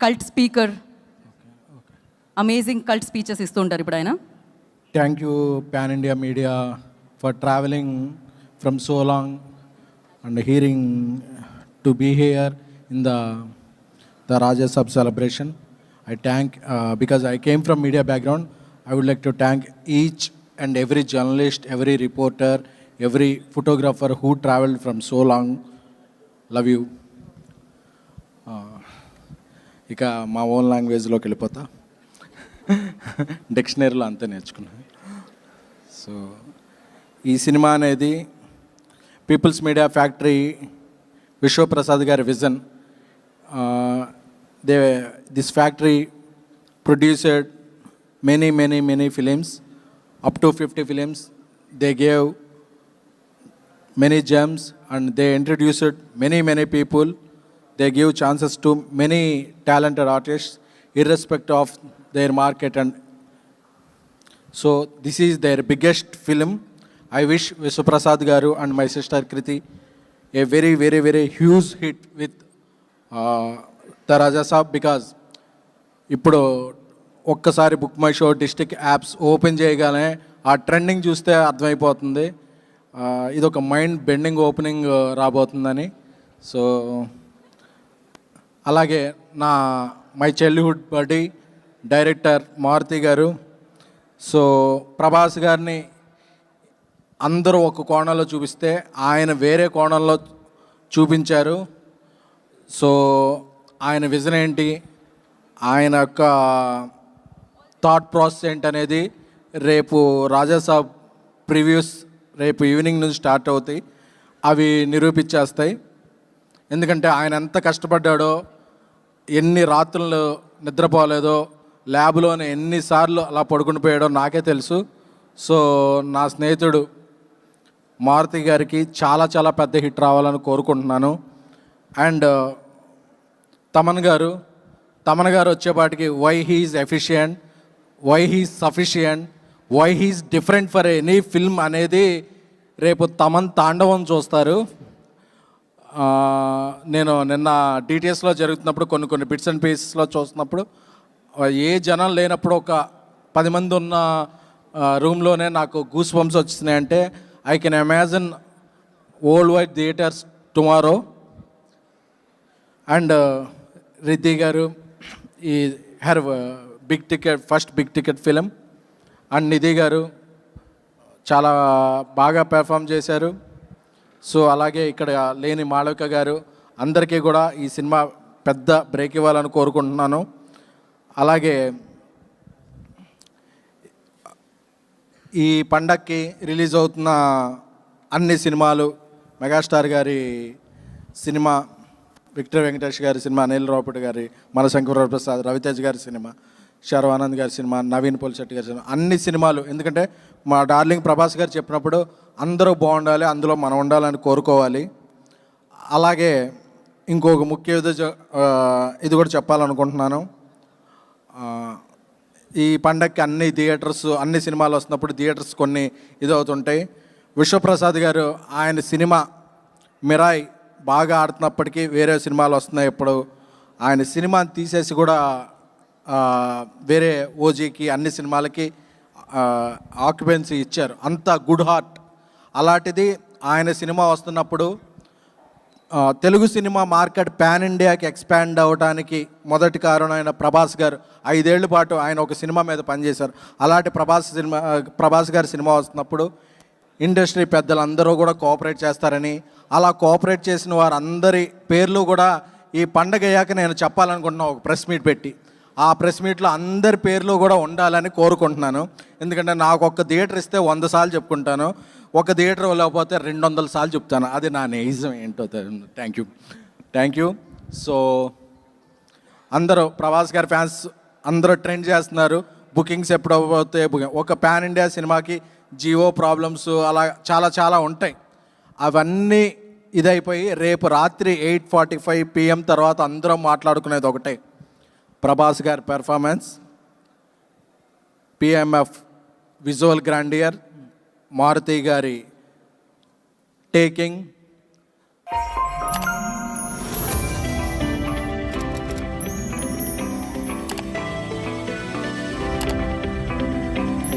Cult speaker amazing cult speeches ఇస్తూ ఉంటారు ఇప్పుడు ఆయన thank you pan India media for travelling from so long and hearing to be here in the the Rajya Sabha celebration I thank because I came from media background I would like to thank each and every journalist every reporter every photographer who travelled from so long love you ఇక మా own లాంగ్వేజ్లోకి వెళ్ళిపోతా. డిక్షనరీలో అంతే నేర్చుకున్నాను so ఈ cinema అనేది peoples media factory Vishwaprasad గారి vision they this factory produced many many many films up to fifty films they gave many gems and they introduced many many people they give chances to many talented artists irrespective of their market and so this is their biggest film i wish visuprasad garu and my sister kriti a very very very huge hit with uh, the raja Saab because ఇప్పుడు ఒక్కసారి book my show district apps open చేయగానే ఆ trending చూస్తే అర్థమైపోతుంది ఆ, ఇది ఒక mind bending opening రాబోతుందని సో అలాగే నా my childhood buddy director Maruthi garu. So Prabhas గారిని అందరూ ఒక కోణంలో చూపిస్తే ఆయన వేరే కోణంలో చూపించారు. సో ఆయన విజన్ ఏంటి? ఆయన యొక్క థాట్ ప్రాసెస్ ఏంటనేది రేపు రాజాసాబ్ ప్రివ్యూస్ రేపు ఈవినింగ్ నుంచి స్టార్ట్ అవుతాయి. అవి నిరూపించేస్తాయి. ఎందుకంటే ఆయన ఎంత కష్టపడ్డాడో ఎన్ని రాత్రులు నిద్రపోలేదో ల్యాబ్లోనే ఎన్నిసార్లు అలా పడుకుని పోయాడో నాకే తెలుసు. సో నా స్నేహితుడు మారుతి గారికి చాలా చాలా పెద్ద హిట్ రావాలని కోరుకుంటున్నాను. అండ్ తమన్ గారు తమన్ గారు వచ్చేపాటికి why he's efficient why he's sufficient why he's different for any film అనేది రేపు తమన్ తాండవం చూస్తారు. నేను నిన్న డీటెయిల్స్లో జరుగుతున్నప్పుడు కొన్ని కొన్ని బిట్స్ అండ్ పీసెస్లో చూస్తున్నప్పుడు ఏ జనం లేనప్పుడు ఒక పది మంది ఉన్న రూమ్లోనే నాకు గూస్ బంప్స్ వచ్చినాయి అంటే I can amazing worldwide theatres tomorrow and Riddhi garu ఈ her big ticket first big ticket film and Nidhi garu చాలా బాగా పెర్ఫామ్ చేశారు. సో అలాగే ఇక్కడ లేని మాళవిక గారు అందరికీ కూడా ఈ సినిమా పెద్ద బ్రేక్ ఇవ్వాలని కోరుకుంటున్నాను. అలాగే ఈ పండక్కి రిలీజ్ అవుతున్న అన్ని సినిమాలు మెగాస్టార్ గారి సినిమా విక్టర్ వెంకటేష్ గారి సినిమా అనిల్ రావుపూడి గారి మన శంకరప్రసాద్ రవితేజ్ గారి సినిమా శర్వానంద్ గారి సినిమా నవీన్ పోల్శెట్టి గారి సినిమా అన్ని సినిమాలు. ఎందుకంటే మా డార్లింగ్ ప్రభాస్ గారు చెప్పినప్పుడు అందరూ బాగుండాలి అందులో మనం ఉండాలని కోరుకోవాలి. అలాగే ఇంకొక ముఖ్య ఇది ఇది కూడా చెప్పాలనుకుంటున్నాను. ఈ పండగకి అన్ని థియేటర్స్ అన్ని సినిమాలు వస్తున్నప్పుడు థియేటర్స్ కొన్ని ఇదవుతుంటాయి. విశ్వప్రసాద్ గారు ఆయన సినిమా మిరాయ్ బాగా ఆడుతున్నప్పటికీ వేరే సినిమాలు వస్తున్నాయి ఇప్పుడు ఆయన సినిమాని తీసేసి కూడా వేరే ఓజీకి అన్ని సినిమాలకి ఆక్యుపెన్సీ ఇచ్చారు. అంత గుడ్ హార్ట్. అలాంటిది ఆయన సినిమా వస్తున్నప్పుడు తెలుగు సినిమా మార్కెట్ పాన్ ఇండియాకి ఎక్స్పాండ్ అవ్వడానికి మొదటి కారణం ఆయన ప్రభాస్ గారు ఐదేళ్ళ పాటు ఆయన ఒక సినిమా మీద పనిచేశారు. అలాంటి ప్రభాస్ సినిమా ప్రభాస్ గారి సినిమా వస్తున్నప్పుడు ఇండస్ట్రీ పెద్దలందరూ కూడా కోఆపరేట్ చేస్తారని అలా కోఆపరేట్ చేసిన వారందరి పేర్లు కూడా ఈ పండగ అయ్యాక నేను చెప్పాలనుకుంటున్నాను ఒక ప్రెస్ మీట్ పెట్టి. ఆ ప్రెస్ మీట్లో అందరి పేర్లు కూడా ఉండాలని కోరుకుంటున్నాను. ఎందుకంటే నాకు ఒక థియేటర్ ఇస్తే వంద సార్లు చెప్పుకుంటాను. ఒక థియేటర్ లేకపోతే రెండు వందల సార్లు చెప్తాను. అది నా నిజం ఏంటో thank you. Thank you. So అందరూ ప్రభాస్ గారి ఫ్యాన్స్ అందరూ ట్రెండ్ చేస్తున్నారు. బుకింగ్స్ ఎప్పుడు అవుతాయి బుకింగ్. ఒక పాన్ ఇండియా సినిమాకి జియో ప్రాబ్లమ్స్ అలా చాలా చాలా ఉంటాయి. అవన్నీ ఇదైపోయి రేపు రాత్రి ఎయిట్ ఫార్టీ ఫైవ్ పిఎం తర్వాత అందరం మాట్లాడుకునేది ఒకటే. ప్రభాస్ గారి performance PMF visual grandeur Maruthi గారి టేకింగ్